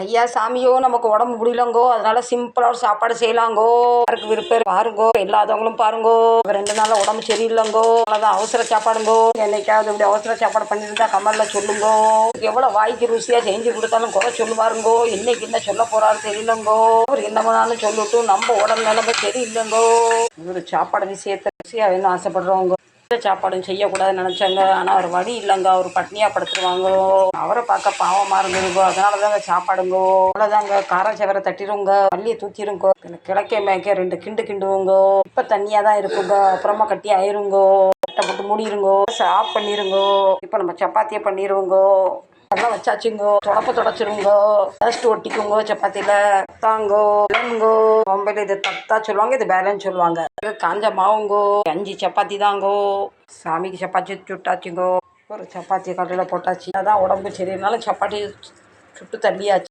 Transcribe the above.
ஐயா சாமியோ நமக்கு உடம்பு முடியலங்கோ அதனால சிம்பிளாக ஒரு சாப்பாடு செய்யலாங்கோ. யாருக்கு விருப்பம் பாருங்கோ இல்லாதவங்களும் பாருங்கோ. ரெண்டு நாள் உடம்பு சரியில்லைங்கோ அவ்வளோதான் அவசர சாப்பாடுங்கோ. என்னைக்காவது இப்படி அவசர சாப்பாடு பண்ணியிருந்தா கமல்ல சொல்லுங்கோ. எவ்வளோ வாய்க்கு ருசியாக செஞ்சு கொடுத்தாலும் குறை சொல்லுவாருங்கோ. இன்னைக்கு என்ன சொல்ல போறாரு தெரியலங்கோ. அவர் என்னமானாலும் சொல்லட்டும் நம்ம உடம்பு நிலைமை சரியில்லைங்கோ. ஒரு சாப்பாடு விஷயத்தை ருசியாக வேணும் ஆசைப்படுறவங்க. சாப்பாடும் செய்யக்கூடாதுன்னு நினச்சாங்க. ஆனால் அவர் வழி இல்லைங்க. அவர் பட்னியாக படுத்துருவாங்களோ? அவரை பார்க்க பாவமாக இருந்ததுங்கோ அதனால தாங்க சாப்பாடுங்கோ அவ்வளோதாங்க காரம் சவர தட்டிடுங்க பள்ளியை தூக்கிடுங்கோ கிழக்கே மேய்க்க ரெண்டு கிண்டு கிண்டுவோங்கோ. இப்போ தண்ணியாக தான் இருக்குங்க. அப்புறமா கட்டி ஆயிருங்கோ. கட்டை போட்டு மூடிடுங்கோ ஆஃப் பண்ணிருங்கோ இப்போ நம்ம சப்பாத்தியை பண்ணிடுவோங்கோ எல்லாம் வச்சாச்சுங்கோ தொடப்ப தொடச்சிருங்கோ டஸ்ட் ஒட்டிக்குங்கோ சப்பாத்தியில் தாங்கோ இளங்கோ பொம்பையில் இது தத்தா சொல்லுவாங்க இது பேலன்ஸ் சொல்லுவாங்க. காஞ்ச மாவுங்கோ அஞ்சு சப்பாத்தி தாங்கோ சாமிக்கு சப்பாத்தி சுட்டாச்சுங்கோ ஒரு சப்பாத்தி கடையில் போட்டாச்சு. அதான் உடம்பு சரியினால சப்பாத்தி சுட்டு தள்ளியாச்சு.